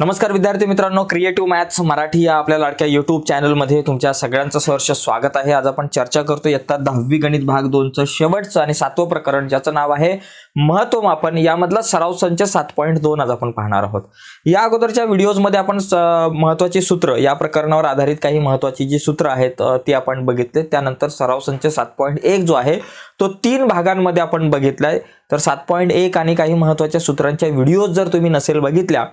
नमस्कार विद्यार्थी मित्रांनो क्रिएटिव्ह मॅथ्स मराठी या आपल्या लाडक्या युट्यूब चॅनलमध्ये तुमच्या सगळ्यांचं सहर्ष स्वागत आहे. आज आपण चर्चा करतो इयत्ता दहावी गणित भाग दोनचं शेवटचं आणि सातवं प्रकरण ज्याचं नाव आहे महत्वमापन. यामधला सराव संच सात पॉईंट दोन आज आपण पाहणार आहोत. या अगोदरच्या व्हिडिओजमध्ये आपण स- सूत्र या प्रकरणावर आधारित काही महत्त्वाची जी सूत्र आहेत ती आपण बघितले. त्यानंतर सराव संच सात पॉईंट एक जो आहे तो तीन भागांमध्ये आपण बघितलाय. तर सात पॉईंट एक आणि काही महत्त्वाच्या सूत्रांच्या व्हिडिओज जर तुम्ही नसेल बघितल्या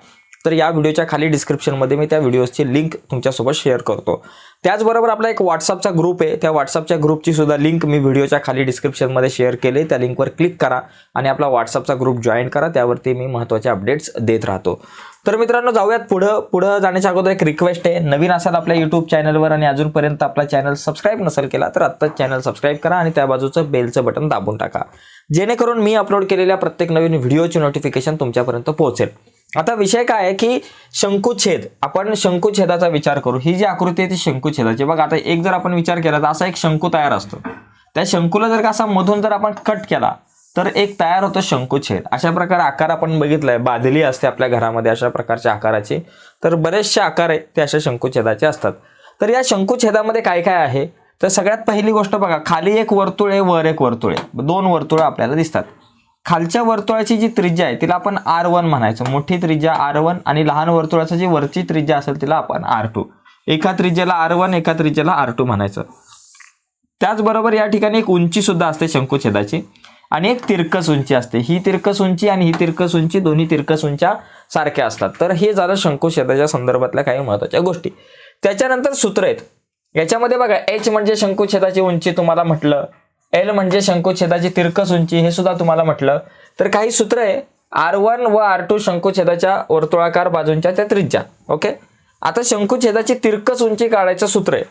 तर या व्हिडिओच्या खाली डिस्क्रिप्शनमध्ये मी त्या व्हिडिओजची लिंक तुमच्यासोबत शेअर करतो. त्याचबरोबर आपला एक व्हॉट्सअपचा ग्रुप आहे. त्या व्हॉट्सअपच्या ग्रुपची सुद्धा लिंक मी व्हिडिओच्या खाली डिस्क्रिप्शनमध्ये शेअर केले. त्या लिंकवर क्लिक करा आणि आपला व्हॉट्सअपचा ग्रुप जॉईन करा. त्यावरती मी महत्त्वाचे अपडेट्स देत राहतो. तर मित्रांनो जाऊयात पुढं. पुढं जाण्याच्या अगोदर एक रिक्वेस्ट आहे. नवीन असाल आपल्या यूट्यूब चॅनलवर आणि अजूनपर्यंत आपला चॅनल सबस्क्राईब नसेल केला तर आत्ताच चॅनल सबस्क्राईब करा आणि त्या बाजूचं बेलचं बटन दाबून टाका. जेणेकरून मी अपलोड केलेल्या प्रत्येक नवीन व्हिडिओची नोटिफिकेशन तुमच्यापर्यंत पोहोचेल. आता विषय काय आहे की शंकुछेद आपण शंकुछेदाचा विचार करू. ही जी आकृती आहे ती शंकुछेदाची. बघा आता एक जर आपण विचार केला तर असा एक शंकू तयार असतो. त्या शंकूला जर का असा मधून जर आपण कट केला तर एक तयार होतो शंकुछेद. अशा प्रकारे आकार आपण बघितलाय. बादली असते आपल्या घरामध्ये अशा प्रकारच्या आकाराचे. तर बरेचसे आकार आहेत ते अशा शंकुछेदाचे असतात. तर या शंकुछेदामध्ये काय काय आहे? तर सगळ्यात पहिली गोष्ट बघा खाली एक वर्तुळ आहे वर एक वर्तुळ आहे. दोन वर्तुळ आपल्याला दिसतात. खालच्या वर्तुळाची जी त्रिज्या आहे तिला आपण आर वन म्हणायचं. मोठी त्रिज्या आर वन आणि लहान वर्तुळाचा जी वरची त्रिज्या असेल तिला आपण आर टू. एका त्रिज्याला आर वन एका त्रिज्याला आर टू म्हणायचं. त्याचबरोबर या ठिकाणी एक उंची सुद्धा असते शंकुछेदाची आणि एक तिरकस उंची असते. ही तिरकस उंची आणि ही तिरकस उंची दोन्ही तिरकस उंच्या सारख्या असतात. तर हे झालं शंकुछेदाच्या संदर्भातल्या काही महत्त्वाच्या गोष्टी. त्याच्यानंतर सूत्र आहेत. याच्यामध्ये बघा एच म्हणजे शंकुछेदाची उंची तुम्हाला म्हटलं. एल म्हणजे शंकुछेदाची तिरकस उंची हे सुद्धा तुम्हाला म्हटलं. तर काही सूत्र आहे. आर वन व आर टू शंकुछेदाच्या वर्तुळाकार बाजूंच्या त्या त्रिज्या. ओके? आता शंकुछेदाची तिरकस उंची काढायचं सूत्र आहे.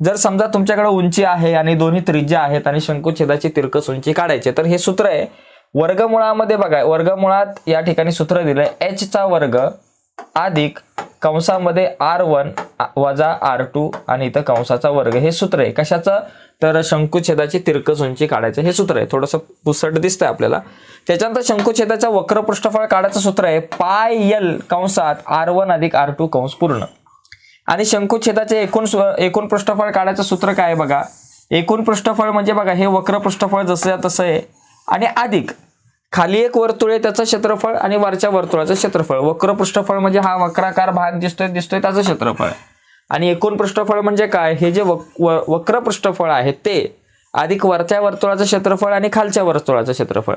जर समजा तुमच्याकडे उंची आहे आणि दोन्ही त्रिज्या आहेत आणि शंकुछेदाची तिरकस उंची काढायची तर हे सूत्र आहे. वर्गमुळामध्ये बघा वर्गमुळात या ठिकाणी सूत्र दिलंय. एच चा वर्ग अधिक कंसामध्ये आर वन वजा आर टू आणि इथं कंसाचा वर्ग. हे सूत्र आहे. कशाचं? तर शंकुछेदाची तिरकस उंची काढायचं हे सूत्र आहे. थोडंसं पुसट दिसतंय आपल्याला. त्याच्यानंतर शंकुछेदाचा वक्र पृष्ठफळ काढायचं सूत्र आहे पाय यल कंसात आर वन अधिक आर टू कंस पूर्ण. आणि शंकुछेदाचे एकूण एकूण पृष्ठफळ काढायचं सूत्र काय आहे बघा? एकूण पृष्ठफळ म्हणजे बघा हे वक्र पृष्ठफळ जसं आहे तसं आहे. आणि अधिक खाली एक वर्तुळ आहे त्याचं क्षेत्रफळ आणि वरच्या वर्तुळाचं क्षेत्रफळ. वक्र पृष्ठफळ म्हणजे हा वक्राकार भाग दिसतोय दिसतोय त्याचं क्षेत्रफळ. आणि एकूण पृष्ठफळ म्हणजे काय? हे जे वक- व- वक्र पृष्ठफळ आहे ते अधिक वरच्या वर्तुळाचं क्षेत्रफळ आणि खालच्या वर्तुळाचं क्षेत्रफळ.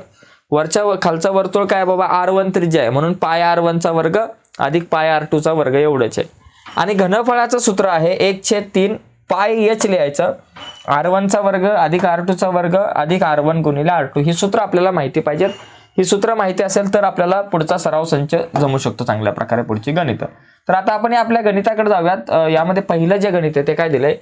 वरच्या खालचा खालचं वर्तुळ काय बाबा? आर वन त्रिज्या आहे. म्हणून पाय आर वनचा वर्ग अधिक पाय आर टूचा वर्ग एवढंच आहे. आणि घनफळाचं सूत्र आहे एक छेद तीन पाय एच लिहायचं. आर वनचा वर्ग अधिक आर टूचा वर्ग अधिक आर वन गुणिले आर टू. ही सूत्र आपल्याला माहिती पाहिजेत. ही सूत्र माहिती असेल तर आपल्याला पुढचा सराव संच जमू शकतो चांगल्या प्रकारे पुढची गणितं. तर आता आपण आपल्या गणिताकडे जाऊयात. यामध्ये पहिलं जे गणित आहे ते काय दिलंय?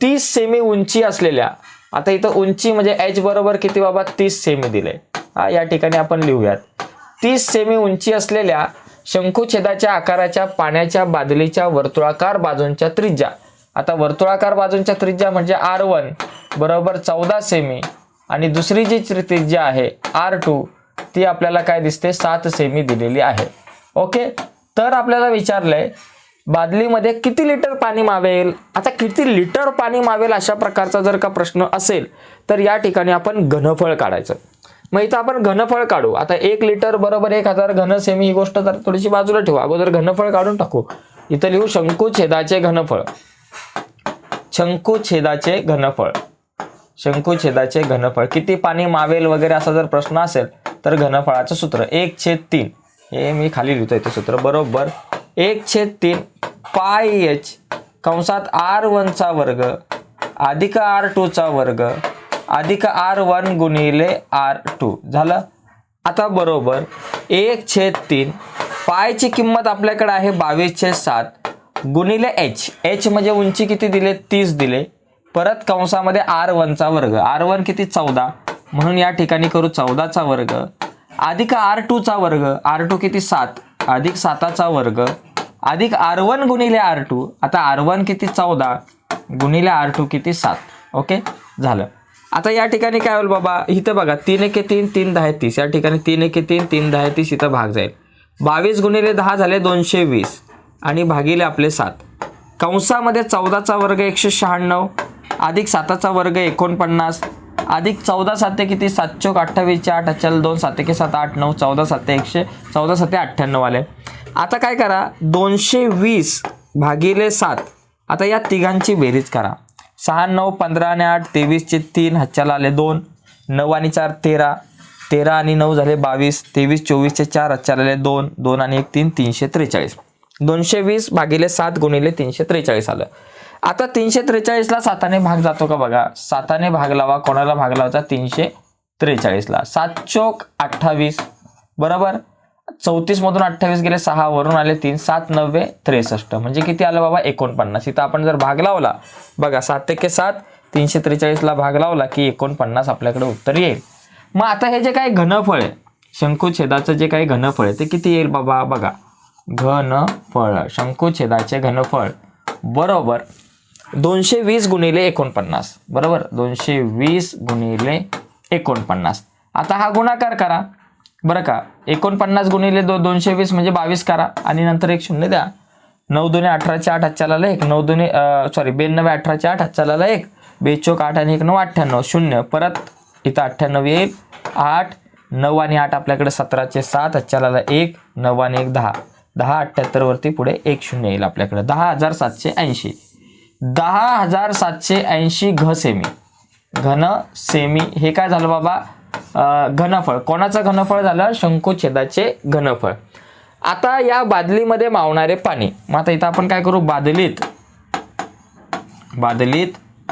तीस सेमी उंची असलेल्या आता इथं उंची म्हणजे एच बरोबर किती बाबा? तीस सेमी दिले हा या ठिकाणी आपण लिहूयात. तीस सेमी उंची असलेल्या शंकुछेदाच्या आकाराच्या पाण्याच्या बादलीच्या वर्तुळाकार बाजूंच्या त्रिज्या. आता वर्तुळाकार बाजूंच्या त्रिज्या म्हणजे आर वन बरोबर चौदा सेमी आणि दुसरी जी त्रिज्या आहे आर टू ती आपल्याला काय दिसते? सात सेमी दिलेली आहे. ओके तर आपल्याला विचारलंय बादलीमध्ये किती लिटर पाणी मावेल? आता किती लिटर पाणी मावेल अशा प्रकारचा जर का प्रश्न असेल तर या ठिकाणी आपण घनफळ काढायचं. मग इथं आपण घनफळ काढू. आता एक लिटर बरोबर एक हजार घन सेमी ही गोष्ट तर थोडीशी बाजूला ठेवू. अगोदर घनफळ काढून टाकू. इथं लिहू शंकुछेदाचे घनफळ. शंकुछेदाचे घनफळ. शंकुछेदाचे घनफळ. किती पाणी मावेल वगैरे असा जर प्रश्न असेल तर घनफळाचं सूत्र एक छेद तीन. हे मी खाली लिहितोय ते सूत्र बरोबर. एक छेद तीन पाय एच कंसात आर वनचा वर्ग अधिक आर टूचा वर्ग अधिक आर वन गुणिले आर टू. झालं? आता बरोबर. एक छेद तीन पायची किंमत आपल्याकडे आहे बावीस छेद सात गुणिले एच. एच म्हणजे उंची किती दिले? तीस दिले. परत कंसामध्ये आर वनचा वर्ग. आर वन किती? चौदा. म्हणून या ठिकाणी करू चौदाचा वर्ग. अधिक आर टूचा वर्ग आर टू किती सात? अधिक साताचा वर्ग. अधिक आर वन गुणिले आर टू. आता आर वन किती चौदा? गुणिले आर टू किती सात? ओके? झालं. आता या ठिकाणी काय होईल बाबा? इथं बघा तीन एके तीन तीन दहा तीस. या ठिकाणी तीन एके तीन तीन दहा तीस इथं भाग जाईल. बावीस गुणिले दहा झाले दोनशे वीस. आणि भागिले आपले सात. कंसामध्ये चौदाचा वर्ग एकशे शहाण्णव. अधिक साताचा वर्ग एकोणपन्नास. अधिक चौदा साते किती? सात सातशोक अठ्ठावीसचे आठ अचल दोन साते के सात आठ नऊ चौदा साते एकशे चौदा साते अठ्ठ्याण्णव आले. आता काय करा? दोनशे वीस भागिले सात. आता या तिघांची बेरीज करा. सहा नऊ पंधरा आणि आठ तेवीसचे तीन हच्च्याला आले दोन. नऊ आणि चार तेरा. तेरा आणि नऊ झाले बावीस. तेवीस चोवीसचे चार हच्च्याला आले दोन. दोन आणि एक तीन तीनशे त्रेचाळीस. दोनशे वीस भागिले सात गुणिले तीनशे त्रेचाळीस आलं. आता तीनशे त्रेचाळीसला साताने भाग जातो का बघा? साताने भाग लावा कोणाला भाग लावायचा तीनशे त्रेचाळीसला सात चोक अठ्ठावीस. बरोबर? चौतीस मधून अठ्ठावीस गेले सहा वरून आले तीन सात नव्वे त्रेसष्ट. म्हणजे किती आलं बाबा? एकोणपन्नास. इथं आपण जर भाग लावला बघा सात टक्के सात तीनशे त्रेचाळीसला भाग लावला की एकोणपन्नास आपल्याकडे उत्तर येईल. मग आता हे जे काही घनफळ आहे शंकुछेदाचं जे काही घनफळ आहे ते किती येईल बाबा? बघा. घनफळ. शंकुछेदाचे घनफळ. बरोबर? दोनशे वीस गुणिले एकोणपन्नास. बरोबर? दोनशे वीस गुणिले एकोणपन्नास. आता हा गुणाकार करा. बरं का? एकोणपन्नास गुणिले दो दोनशे वीस म्हणजे बावीस करा. आणि नंतर एक शून्य द्या. नऊ दोन्ही अठराचे आठ हातचाला एक. नऊ दोन्ही सॉरी बेनव्वे अठराचे आठ हातचाला एक. बेचोक आठ आणि एक नऊ अठ्ठ्याण्णव. शून्य. परत इथं अठ्ठ्याण्णव येईल. आठ नऊ आणि आठ आपल्याकडे सतराचे सात हातचाला एक. नऊ आणि एक दहा. दहा अठ्ठ्याहत्तरवरती पुढे एक शून्य येईल आपल्याकडे. दहा हजार सातशे ऐंशी. दहा हजार सातशे ऐंशी घ सेमी. घन सेमी. हे काय झालं बाबा? घनफळ. कोणाचं घनफळ झालं? शंकुछेदाचे घनफळ. आता या बादलीमध्ये मावणारे पाणी. मग आता इथं आपण काय करू? बादलीत बादलीत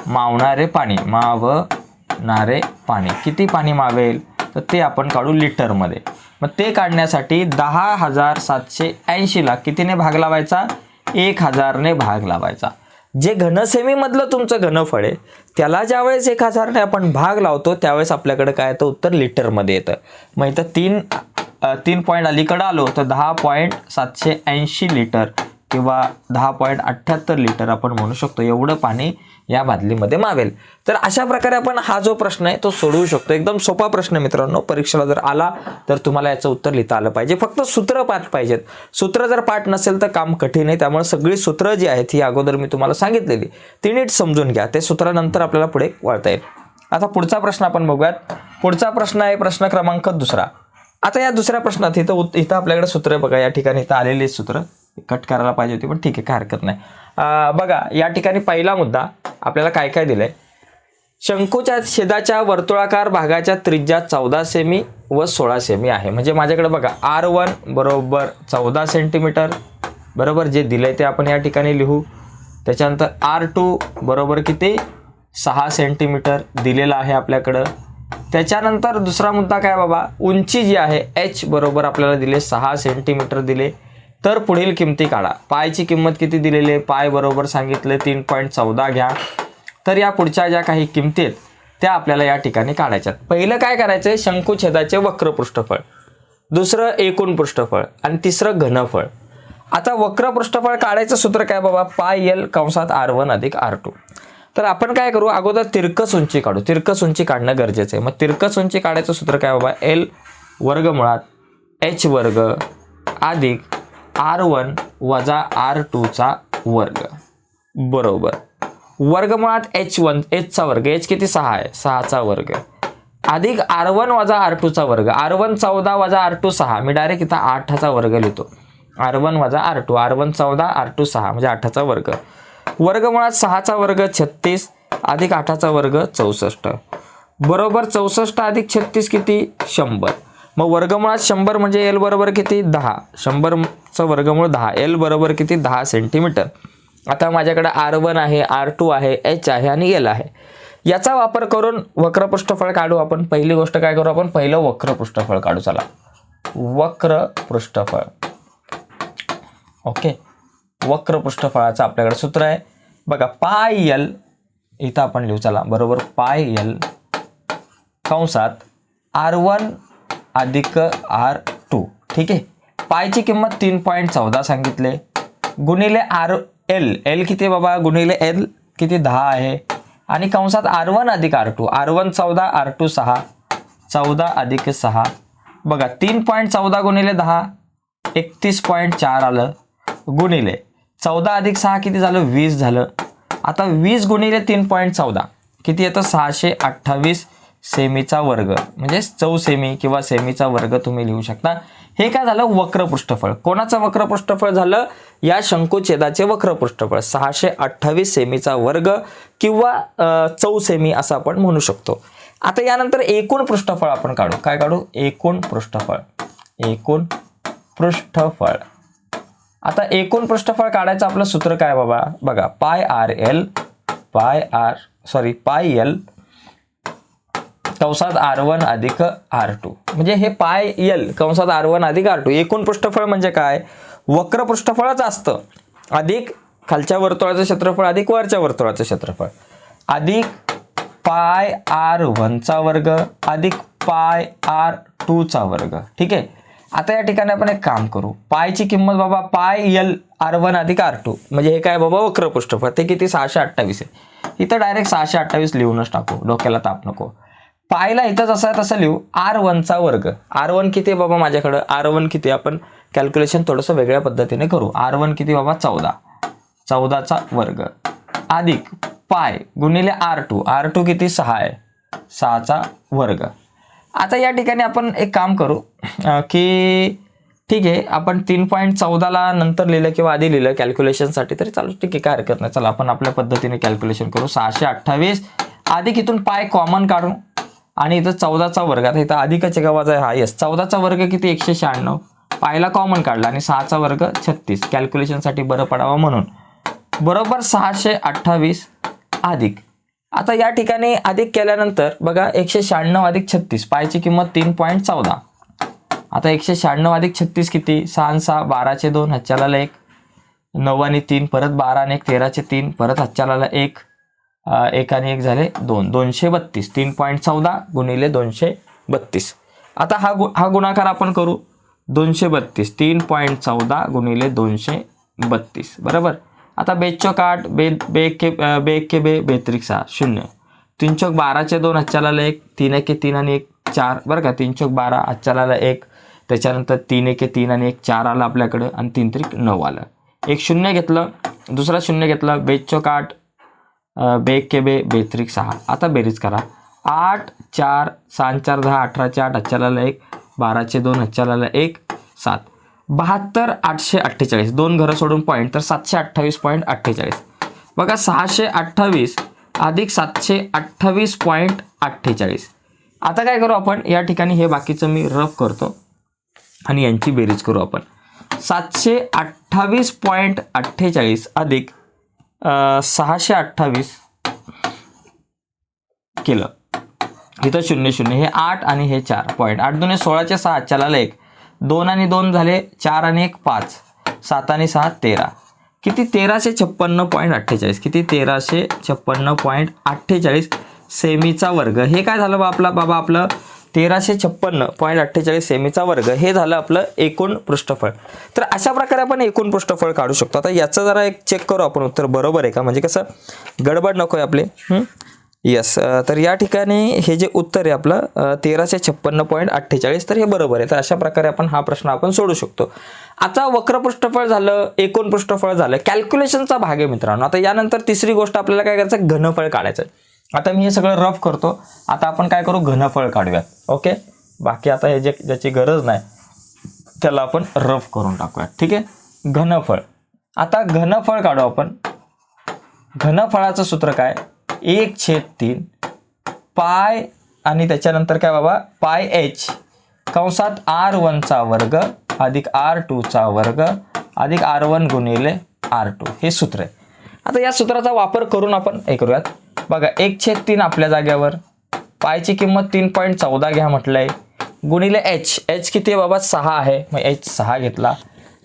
मावणारे पाणी. मावणारे पाणी. किती पाणी मावेल? तर ते आपण काढू लिटरमध्ये. मग ते काढण्यासाठी दहा हजार सातशे ऐंशीला कितीने भाग लावायचा? एक हजारने भाग लावायचा. जे घनसेमीमधलं तुमचं घनफळ आहे त्याला ज्यावेळेस एक हजारने आपण भाग लावतो त्यावेळेस आपल्याकडे काय येतं? उत्तर लिटरमध्ये येतं. मग इथं तीन तीन पॉईंट अलीकडं आलो तर दहा पॉईंट सातशे ऐंशी लिटर. किंवा दहा पॉईंट अठ्ठ्याहत्तर लिटर आपण म्हणू शकतो एवढं पाणी या बादलीमध्ये मावेल. तर अशा प्रकारे आपण हा जो प्रश्न आहे तो सोडवू शकतो. एकदम सोपा प्रश्न मित्रांनो. परीक्षेला जर आला तर तुम्हाला याचं उत्तर लिहिता आलं पाहिजे. फक्त सूत्र पाठ पाहिजेत. सूत्र जर पाठ नसेल तर काम कठीण आहे. त्यामुळे सगळी सूत्र जी आहेत ही अगोदर मी तुम्हाला सांगितलेली. ती नीट समजून घ्या. ते सूत्रानंतर आपल्याला पुढे वळता येईल. आता पुढचा प्रश्न आपण बघूयात. पुढचा प्रश्न आहे प्रश्न क्रमांक दुसरा. आता या दुसऱ्या प्रश्नात इथं इथं आपल्याकडे सूत्र बघा. या ठिकाणी इथं आलेली सूत्र. कट करायला पाहिजे होती पण ठीक आहे काय हरकत नाही. बघा या ठिकाणी पहिला मुद्दा आपल्याला काय काय दिलंय? शंकूच्या छेदाच्या वर्तुळाकार भागाच्या त्रिज्या चौदा सेमी व सोळा सेमी आहे. म्हणजे माझ्याकडे बघा आर वन बरोबर चौदा सेंटीमीटर बरोबर जे दिलंय ते आपण या ठिकाणी लिहू. त्याच्यानंतर आर टू बरोबर किती? सहा सेंटीमीटर दिलेलं आहे आपल्याकडं. त्याच्यानंतर दुसरा मुद्दा काय बाबा? उंची जी आहे एच बरोबर आपल्याला दिले सहा सेंटीमीटर दिले. तर पुढील किमती काढा. पायची किंमत किती दिलेली आहे? पाय बरोबर सांगितले तीन पॉईंट चौदा घ्या. तर या पुढच्या ज्या काही किमती आहेत त्या आपल्याला या ठिकाणी काढायच्यात. पहिलं काय करायचं आहे शंकुछेदाचे वक्र पृष्ठफळ दुसरं एकूण पृष्ठफळ. आणि तिसरं घनफळ. आता वक्र पृष्ठफळ काढायचं सूत्र काय बाबा? पाय एल कंसात आर वन अधिक आर टू तर आपण काय करू? अगोदर तिरकस उंची काढू. तिरकस उंची काढणं गरजेचं आहे. मग तिरकस उंची काढायचं सूत्र काय बाबा? एल वर्ग मुळात एच वर्ग अधिक आर वन वजा आर टूचा वर्ग. बरोबर. वर्गमुळात एच वन एचचा वर्ग एच किती? सहा आहे. सहाचा वर्ग. अधिक आर वन वजा आर टूचा वर्ग. आर वन चौदा वजा आर टू सहा. मी डायरेक्ट इथं आठाचा वर्ग लिहितो. आर वन वजा आर टू. आर वन चौदा आर टू सहा. म्हणजे आठाचा वर्ग. वर्गमुळात सहाचा वर्ग छत्तीस अधिक आठाचा वर्ग चौसष्ट. बरोबर चौसष्ट अधिक छत्तीस किती? शंभर. मग वर्गमुळात शंभर म्हणजे एल बरोबर किती? दहा. शंभरचं वर्गमूळ दहा. एल बरोबर किती? दहा सेंटीमीटर आता माझ्याकडे आर वन आहे आर टू आहे एच आहे आणि एल आहे. याचा वापर करून वक्र पृष्ठफळ काढू आपण. पहिली गोष्ट काय करू आपण? पहिलं वक्र पृष्ठफळ काढू. चला. वक्र पृष्ठफळ ओके. वक्र पृष्ठफळाचं आपल्याकडे सूत्र आहे. बघा पाय यल इथं आपण लिहू. चला. बरोबर पाय यल कंसात आर वन अधिक आर टू. ठीक आहे? पायची किंमत तीन पॉईंट चौदा सांगितले. गुणिले आर एल. एल किती बाबा? गुणिले एल किती? दहा आहे. आणि कंसात आर वन अधिक आर टू. आर वन चौदा आर टू सहा. चौदा अधिक सहा. बघा तीन पॉईंट चौदा गुणिले दहा. एकतीस पॉईंट चार आलं. गुणिले चौदा अधिक सहा किती झालं? वीस झालं. आता वीस गुणिले तीन पॉईंट चौदा. किती येतं? सहाशे अठ्ठावीस. सेमीचा वर्ग. म्हणजे चौ सेमी किंवा सेमीचा वर्ग तुम्ही लिहू शकता. हे काय झालं? वक्र पृष्ठफळ. कोणाचं वक्र पृष्ठफळ झालं? या शंकुछेदाचे वक्र पृष्ठफळ. सहाशे अठ्ठावीस सेमीचा वर्ग किंवा चौ सेमी असं आपण म्हणू शकतो. आता यानंतर एकूण पृष्ठफळ आपण काढू. काय काढू? एकूण पृष्ठफळ. एकूण पृष्ठफळ. आता एकूण पृष्ठफळ काढायचं आपलं सूत्र काय बाबा? बघा pi R L pi R sorry pi L कंसात आर वन अधिक आर टू. म्हणजे हे पाय एल कंसात आर वन अधिक आर टू. एकूण पृष्ठफळ म्हणजे काय? वक्र पृष्ठफळच असतं. अधिक खालच्या वर्तुळाचं क्षेत्रफळ अधिक वरच्या वर्तुळाचं क्षेत्रफळ. अधिक पाय आर वनचा वर्ग अधिक पाय आर टूचा वर्ग. ठीक आहे? आता या ठिकाणी आपण एक काम करू. पायची किंमत बाबा पाय एल आर वन अधिक आर टू. म्हणजे हे काय बाबा? वक्र पृष्ठफळ. ते किती? सहाशे अठ्ठावीस आहे. इथं डायरेक्ट सहाशे अठ्ठावीस लिहूनच टाकू. डोक्याला ताप नको. पायला इथं जसा आहे तसं लिहू. आर वनचा वर्ग. आर वन किती बाबा माझ्याकडं? आर वन किती? आपण कॅल्क्युलेशन थोडंसं वेगळ्या पद्धतीने करू. आर वन किती बाबा? चौदा. चौदाचा वर्ग. अधिक पाय गुणिले आर टू आर टू किती? सहा आहे. सहाचा वर्ग. आता या ठिकाणी आपण एक काम करू. की ठीक आहे आपण तीन पॉईंट चौदाला नंतर लिहिलं किंवा आधी लिहिलं कॅल्क्युलेशनसाठी तरी चालू ठीक आहे काय हरकत नाही. चला आपण आपल्या पद्धतीने कॅल्क्युलेशन करू. सहाशे अठ्ठावीस. अधिक इथून पाय कॉमन काढू. आणि इथं चौदाचा वर्ग आता इथं अधिकच गावाचा आहे हा येस चौदाचा वर्ग किती? एकशे शहाण्णव. पायला कॉमन काढला आणि सहाचा वर्ग छत्तीस. कॅल्क्युलेशनसाठी बरं पडावं म्हणून. बरोबर सहाशे अठ्ठावीस अधिक. आता या ठिकाणी अधिक केल्यानंतर बघा एकशे शहाण्णव अधिक छत्तीस. पायची किंमत तीन पॉईंट चौदा. आता एकशे शहाण्णव अधिक छत्तीस किती? सहा आणि सहा बाराचे दोन हच्च्याला एक. नऊ आणि तीन परत बारा आणि एक तेराचे तीन परत हच्च्याला एक. एक आणि एक झाले दोन. दोनशे बत्तीस. तीन पॉईंट चौदा गुणिले दोनशे बत्तीस. आता हा गु हा गुणाकार आपण करू. दोनशे बत्तीस. तीन पॉईंट चौदा गुणिले दोनशे बत्तीस. बरोबर? आता बेचोक आठ बे बे के बे के बे बेत्रिक सहा शून्य. तीन चौक बाराचे दोन हच्च्याला एक. तीन एके तीन आणि एक चार. बरं का? तीन चौक बारा हच्च्याला एक. त्याच्यानंतर तीन एके तीन आणि एक चार आलं आपल्याकडं. आणि तीन त्रिक नऊ आलं. एक शून्य घेतलं. दुसरा शून्य घेतलं. बेचोक आठ बे के बे बेत्रिक सहा. आता बेरीज करा. आठ चार सहा चार दहा अठराचे आठ हच्च्याला एक बाराचे दोन हच्च्याला एक सात. बहात्तर आठशे अठ्ठेचाळीस. दोन घरं सोडून पॉईंट तर सातशे अठ्ठावीस पॉईंट अठ्ठेचाळीस. बघा सहाशे अठ्ठावीस अधिक सातशे अठ्ठावीस पॉईंट अठ्ठेचाळीस. आता काय करू आपण? या ठिकाणी हे बाकीचं मी रफ करतो. आणि यांची बेरीज करू आपण. सातशे अठ्ठावीस पॉईंट अठ्ठेचाळीस अधिक सहाशे अठ्ठावीस केलं. इथं शून्य शून्य. हे आठ आणि हे चार पॉईंट आठ दोन्ही सोळाचे सहा चलाला एक. दोन आणि दोन झाले चार आणि एक पाच. सात आणि सहा तेरा. किती? तेराशे छप्पन्न पॉईंट अठ्ठेचाळीस. किती? तेराशे छप्पन्न पॉईंट अठ्ठेचाळीस सेमीचा वर्ग. हे काय झालं बा आपला बाबा आपलं तेराशे छप्पन्न पॉईंट अठ्ठेचाळीस सेमीचा वर्ग. हे झालं आपलं एकूण पृष्ठफळ. तर अशा प्रकारे आपण एकूण पृष्ठफळ काढू शकतो. आता याचं जरा एक चेक करू आपण उत्तर बरोबर आहे का? म्हणजे कसं? गडबड नको आहे आपली. येस तर या ठिकाणी हे जे उत्तर आहे आपलं तेराशे छप्पन्न पॉईंट अठ्ठेचाळीस तर हे बरोबर आहे. तर अशा प्रकारे आपण हा प्रश्न आपण सोडू शकतो. आता वक्र पृष्ठफळ झालं एकूण पृष्ठफळ झालं. कॅल्क्युलेशनचा भाग आहे मित्रांनो. आता यानंतर तिसरी गोष्ट आपल्याला काय करायचं? घनफळ काढायचं आहे. आता मी हे सगळं रफ करतो. आता आपण काय करू? घनफळ काढूयात. ओके? बाकी आता हे जे ज्याची गरज नाही त्याला आपण रफ करून टाकूयात. ठीक आहे? घनफळ. आता घनफळ काढू आपण. घनफळाचं सूत्र काय? एक छेद तीन पाय आणि त्याच्यानंतर काय बाबा? पाय एच. कंसात आर वनचा वर्ग अधिक आर टूचा वर्ग अधिक आर वन गुणिले आर टू. हे सूत्र आहे. आता या सूत्राचा वापर करून आपण हे करूयात. बघा एक छेद तीन आपल्या जाग्यावर. पायची किंमत तीन पॉईंट चौदा घ्या म्हटलं आहे गुणिले एच. एच किती आहे बाबा? सहा आहे. मग एच सहा घेतला.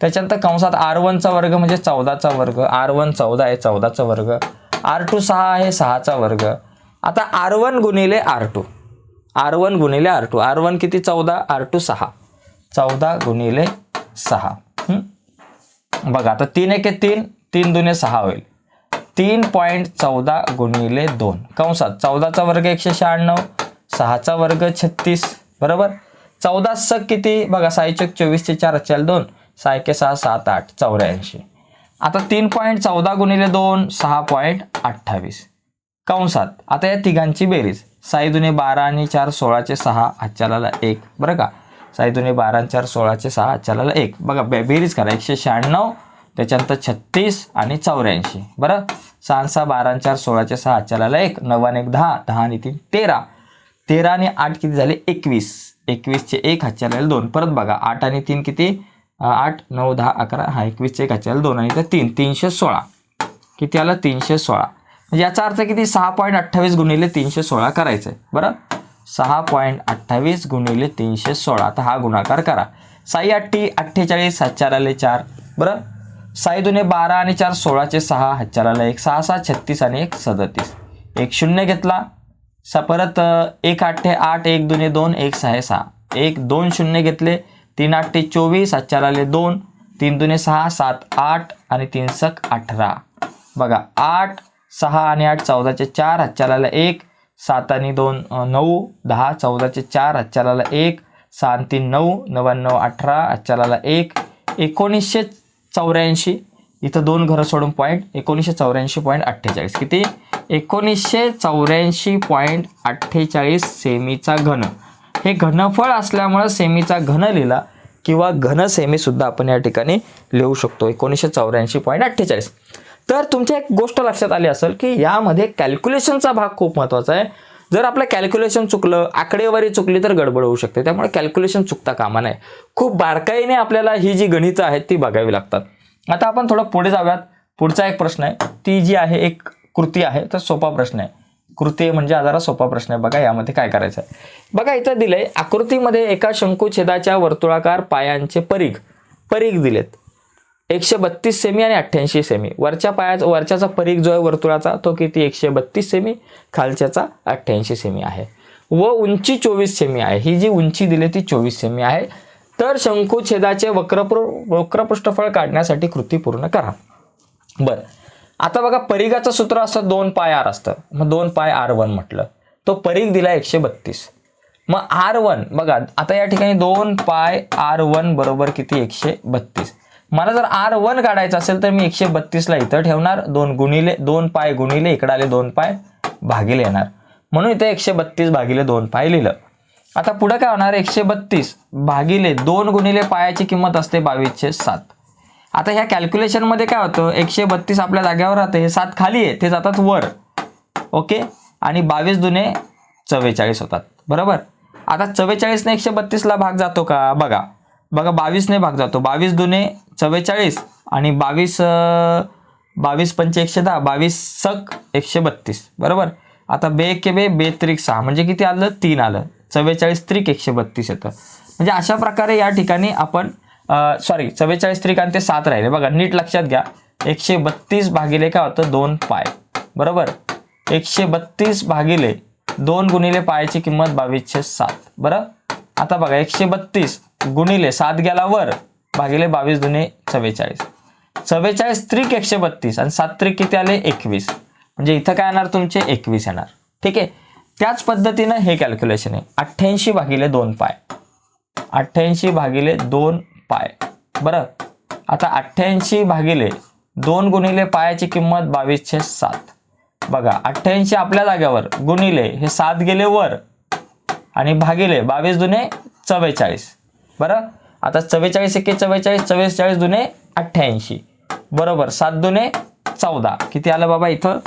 त्याच्यानंतर कंसात आर वनचा वर्ग म्हणजे चौदाचा वर्ग. आर वन चौदा आहे चौदाचा वर्ग. आर टू सहा आहे सहाचा वर्ग. आता आर वन गुणिले आर टू. आर वन गुणिले आर टू. आर वन किती? चौदा. आर टू सहा. चौदा गुणिले सहा. बघा आता तीन एके तीन तीन दुने सहा होईल. तीन पॉईंट चौदा गुणिले दोन. कंसात चौदाचा वर्ग एकशे शहाण्णव सहाचा वर्ग छत्तीस बरोबर? चौदा सक किती? बघा सायचक चोवीस ते चार चाल दोन सहा एके सहा सात आठ चौऱ्याऐंशी. आता तीन पॉईंट चौदा गुणिले दोन सहा पॉईंट अठ्ठावीस. कंसात आता या तिघांची बेरीज. साई दुने बारा आणि चार सोळाचे सहा हातच्याला एक. बरं का? साई दुने बारा आणि चार सोळाचे सहा हातच्याला एक. बघा बे बेरीज करा. एकशे शहाण्णव त्याच्यानंतर छत्तीस आणि चौऱ्याऐंशी. बरं? सहा सहा बारा चार सोळाच्या सहा चाराला एक नव्वाने एक दहा दहा आणि तीन तेरा. तेरा आणि आठ किती झाले? एकवीस. एकवीसचे एक हातच्याला दोन. परत बघा आठ आणि तीन किती? आठ नऊ दहा अकरा हा एकवीसचे एक हातच्याला दोन आणि तर तीन. तीनशे सोळा. किती आलं? तीनशे सोळा. म्हणजे याचा अर्थ किती? सहा पॉईंट अठ्ठावीस गुणिले तीनशे सोळा करायचं आहे बरं? सहा पॉईंट अठ्ठावीस गुणिले तीनशे सोळा. तर हा गुणाकार करा. साई अठ्ठी अठ्ठेचाळीस हातचार आले चार. बरं? साई दुने बारा आणि चार सोळाचे सहा हजाराला एक सहा सहा छत्तीस आणि एक सदतीस. एक शून्य घेतला. स परत एक आठे आठ एक दुने दोन एक सहा सहा. एक दोन शून्य घेतले. तीन आठे चोवीस हात आले दोन. तीन दुने सहा सात आठ आणि तीन सक अठरा. बघा आठ सहा आणि आठ चौदाचे चार हात एक. सात आणि दोन नऊ. दहा चौदाचे चार हजाराला एक. सहा तीन नऊ. नव्याण्णव अठरा हात एक. एकोणीसशे चौऱ्याऐंशी. इथं दोन घरं सोडून पॉईंट एकोणीसशे चौऱ्याऐंशी पॉईंट अठ्ठेचाळीस. किती? एकोणीसशे चौऱ्याऐंशी पॉईंट अठ्ठेचाळीस सेमीचा घन. हे घनफळ असल्यामुळं सेमीचा घन लिहिला किंवा घन सेमीसुद्धा आपण या ठिकाणी लिहू शकतो. एकोणीसशे चौऱ्याऐंशी पॉईंट अठ्ठेचाळीस. तर तुमच्या एक गोष्ट लक्षात आली असेल की यामध्ये कॅल्क्युलेशनचा भाग खूप महत्त्वाचा आहे. जर आपलं कॅल्क्युलेशन चुकलं आकडेवारी चुकली तर गडबड होऊ शकते. त्यामुळे कॅल्क्युलेशन चुकता कामा नये. खूप बारकाईने आपल्याला ही जी गणितं आहेत ती बघावी लागतात. आता आपण थोडं पुढे जाऊयात. पुढचा एक प्रश्न आहे. ती जी आहे एक कृती आहे तर सोपा प्रश्न आहे. कृती म्हणजे हा जरा सोपा प्रश्न आहे. बघा यामध्ये काय करायचं आहे. बघा इथं दिलंय आकृतीमध्ये एका शंकुछेदाच्या वर्तुळाकार पायांचे परीघ. परीघ दिलेत. एकशे बत्तीस सेमी आणि अठ्ठ्याऐंशी सेमी वरच्या पायाचा वरच्याचा परीघ जो आहे वर्तुळाचा तो किती? एकशे बत्तीस सेमी खालच्याचा अठ्ठ्याऐंशी सेमी आहे. व उंची चोवीस सेमी आहे. ही जी उंची दिली ती चोवीस सेमी आहे. तर शंकुछेदाचे वक्रपृ वक्रपृष्ठफळ काढण्यासाठी कृती पूर्ण करा. बरं. आता बघा परिघाचं सूत्र असतं दोन पाय आर असतं. मग दोन पाय आर वन म्हटलं. तो परीघ दिला एकशे बत्तीस. मग आर वन बघा आता या ठिकाणी दोन पाय आर वन बरोबर किती? एकशे बत्तीस. मला जर आर वन काढायचं असेल तर मी एकशे बत्तीसला इथं ठेवणार. दोन गुणिले दोन पाय गुणिले इकडाले आले दोन पाय भागिले येणार. म्हणून इथे एकशे बत्तीस भागिले दोन पाय लिहिलं. आता पुढं काय होणार? एकशे बत्तीस भागिले दोन गुणिले पायाची किंमत असते बावीसशे सात. आता ह्या कॅल्क्युलेशनमध्ये काय होतं? एकशे बत्तीस आपल्या जाग्यावर राहते. हे सात खाली आहे. ते जातात वर. ओके? आणि बावीस दुने चव्वेचाळीस होतात. बरोबर? आता चव्वेचाळीसने एकशे बत्तीसला भाग जातो का? बघा. बघा बावीसने भाग जातो. बावीस दुने चव्वेचाळीस आणि बावीस बावीस पंचे एकशे दहा बावीस सक एकशे बत्तीस. बरोबर? आता बे के बे बे त्रिक सहा. म्हणजे किती आलं? तीन आलं. चव्वेचाळीस त्रिक एकशे बत्तीस येतं. म्हणजे अशा प्रकारे या ठिकाणी आपण सॉरी चव्वेचाळीस त्रिक आणि ते सात राहिले. बघा नीट लक्षात घ्या. एकशे बत्तीस भागिले काय होतं? दोन पाय. बरोबर? एकशे बत्तीस भागिले दोन गुणिले पायाची किंमत बावीसशे सात. बरं? आता बघा एकशे बत्तीस गुणिले सात गेला वर भागिले बावीस दुने चव्वेचाळीस. चव्वेचाळीस त्रिक एकशे बत्तीस आणि सात त्रिक किती आले? एकवीस. म्हणजे इथं काय येणार तुमचे? एकवीस येणार. ठीक आहे? त्याच पद्धतीनं हे कॅल्क्युलेशन आहे. अठ्ठ्याऐंशी भागिले दोन पाय. अठ्ठ्याऐंशी भागिले दोन पाय. बरं? आता अठ्ठ्याऐंशी भागिले दोन गुणिले पायाची किंमत बावीसशे सात. बघा अठ्ठ्याऐंशी आपल्या जाग्यावर गुणिले हे सात गेले वर आणि भागिले बावीस दुने चव्वेचाळीस. बरं? आता चव्वेचाळीस एके चव्वेचाळीस चव्वेचाळीस दुने अठ्ठ्याऐंशी. बरोबर सात दुने चौदा. किती आलं बाबा इथं?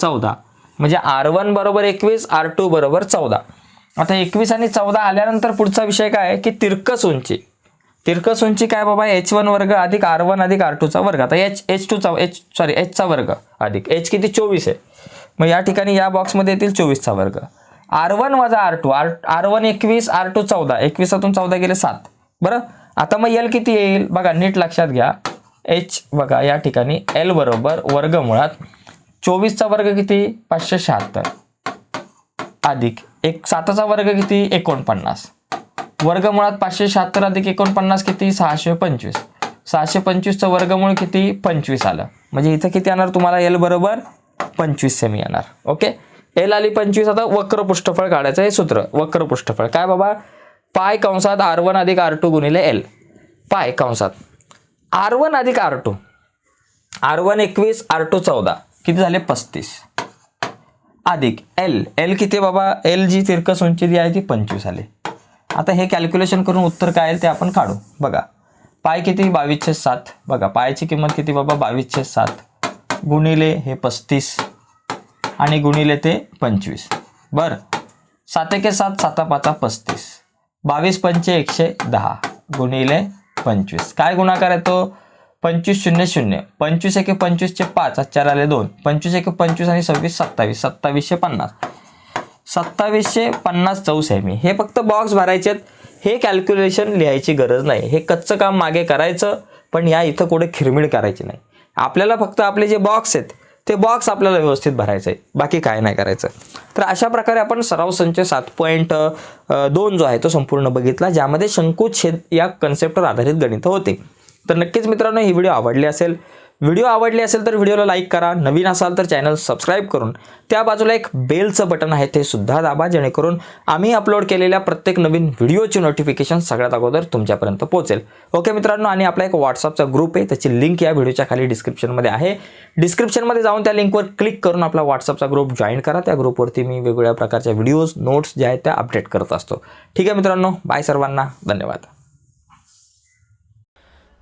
चौदा. म्हणजे आर वन बरोबर एकवीस आर टू बरोबर चौदा. आता एकवीस आणि चौदा आल्यानंतर पुढचा विषय काय आहे? की तिरकस उंची तिरकस उंची काय बाबा? एच वन वर्ग अधिक आर वन अधिक आर टूचा वर्ग. आता एच एच टूचा एच सॉरी एचचा वर्ग अधिक. एच किती? चोवीस आहे. मग या ठिकाणी या बॉक्समध्ये येतील चोवीसचा वर्ग. आर वन वजा R two. R R one एकवीस आर टू चौदा. एकवीसातून चौदा गेले सात. बरं? आता मग एल किती येईल? बघा नीट लक्षात घ्या. एच बघा या ठिकाणी एल बरोबर वर्गमुळात चोवीसचा वर्ग किती? पाचशे शहात्तर. अधिक एक साताचा वर्ग किती? एकोणपन्नास. वर्गमुळात पाचशे शहात्तर अधिक एकोणपन्नास किती? सहाशे पंचवीस. सहाशे पंचवीसचं वर्गमूळ किती? पंचवीस आलं. म्हणजे इथं किती येणार? तुम्हाला एल बरोबर पंचवीस सेमी येणार. ओके एल आली पंचवीस आता वक्र पृष्ठफळ काढायचं हे सूत्र. वक्र पृष्ठफळ काय बाबा? पाय कंसात आर वन अधिक आर टू गुणिले एल. पाय कंसात. आर वन अधिक आर टू. आर वन एकवीस आर टू चौदा. किती झाले? पस्तीस. अधिक एल. एल किती बाबा? एल जी तिरकस उंची जी आहे ती पंचवीस आले. आता हे कॅल्क्युलेशन करून उत्तर काय आहे ते आपण काढू. बघा. पाय किती? बावीसशे सात. बघा पायची किंमत किती बाबा? बावीसशे सात. गुणिले हे पस्तीस आणि गुणिले ते पंचवीस. बरं. सात एके सात साता पाचा पस्तीस. बावीस पंचे एकशे दहा गुणिले पंचवीस. काय गुणाकार येतो पंचवीस शून्य शून्य. पंचवीस एके पंचवीसचे पाच चार आले दोन. पंचवीस एके पंचवीस आणि सव्वीस सत्तावीस. सत्तावीसशे पन्नास. सत्तावीसशे पन्नास चौस आहे मी. हे फक्त बॉक्स भरायचे आहेत. हे कॅल्क्युलेशन लिहायची गरज नाही. हे कच्चं काम मागे करायचं पण या इथं कुठे खिरमिड करायची नाही. आपल्याला फक्त आपले जे बॉक्स आहेत ते बॉक्स आपल्याला व्यवस्थित भरायचं आहे बाकी काय नाही करायचं. तर अशा प्रकारे आपण सराव संच सात पॉईंट दोन जो आहे तो संपूर्ण बघितला ज्यामध्ये शंकुछेद या कन्सेप्टवर आधारित गणित होते. तर नक्कीच मित्रांनो ही व्हिडिओ आवडली असेल व्हिडिओ आवडले असेल तर व्हिडिओला लाईक करा. नवीन असाल तर चॅनल सबस्क्राईब करून त्या बाजूला एक बेलचं बटन आहे ते सुद्धा दाबा जेणेकरून आम्ही अपलोड केलेल्या प्रत्येक नवीन व्हिडिओची नोटिफिकेशन सगळ्यात अगोदर तुमच्यापर्यंत पोहोचेल. ओके मित्रांनो आणि आपला एक व्हॉट्सअपचा ग्रुप आहे. त्याची लिंक या व्हिडिओच्या खाली डिस्क्रिप्शनमध्ये आहे. डिस्क्रिप्शनमध्ये जाऊन त्या लिंकवर क्लिक करून आपला व्हॉट्सअपचा ग्रुप जॉईन करा. त्या ग्रुपवरती मी वेगवेगळ्या प्रकारच्या व्हिडिओज नोट्स ज्या आहेत त्या अपडेट करत असतो. ठीक आहे मित्रांनो बाय सर्वांना. धन्यवाद.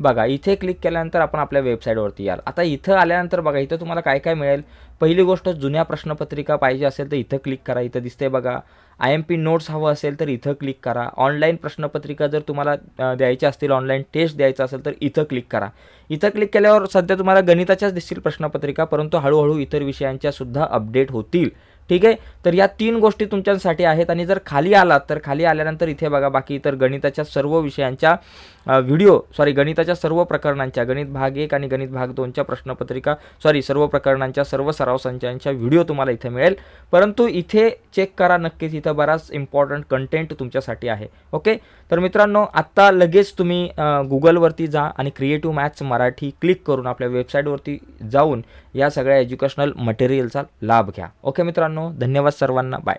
बघा इथे क्लिक केल्यानंतर आपण आपल्या वेबसाईटवरती याल. आता इथं आल्यानंतर बघा इथं तुम्हाला काय काय मिळेल? पहिली गोष्ट जुन्या प्रश्नपत्रिका पाहिजे असेल तर इथं क्लिक करा. इथं दिसते बघा आय एम पी नोट्स हवं असेल तर इथं क्लिक करा. ऑनलाईन प्रश्नपत्रिका जर तुम्हाला द्यायची द्यायच्या असतील ऑनलाईन टेस्ट द्यायचा असेल तर इथं क्लिक करा. इथं क्लिक केल्यावर सध्या तुम्हाला गणिताच्याच दिसतील प्रश्नपत्रिका परंतु हळूहळू इतर विषयांच्यासुद्धा अपडेट होतील. ठीक आहे? तर या तीन गोष्टी तुमच्यासाठी आहेत आणि जर खाली आलात तर खाली आल्यानंतर इथे बघा बाकी इतर गणिताच्या सर्व विषयांच्या व्हिडिओ सॉरी गणिताच्या सर्व प्रकरणांच्या गणित भाग एक आणि गणित भाग दोनच्या प्रश्नपत्रिका सॉरी सर्व प्रकरणांच्या सर्व सराव संचांच्या व्हिडिओ तुम्हाला इथे मिळेल. परंतु इथे चेक करा नक्कीच इथं बराच इम्पॉर्टंट कंटेंट तुमच्यासाठी आहे. ओके तर मित्रांनो आत्ता लगेच तुम्ही गुगलवरती जा आणि क्रिएटिव्ह मॅथ्स मराठी क्लिक करून आपल्या वेबसाईटवरती जाऊन या सगळ्या एज्युकेशनल मटेरियलचा लाभ घ्या. ओके मित्रांनो धन्यवाद सर्वांना. बाय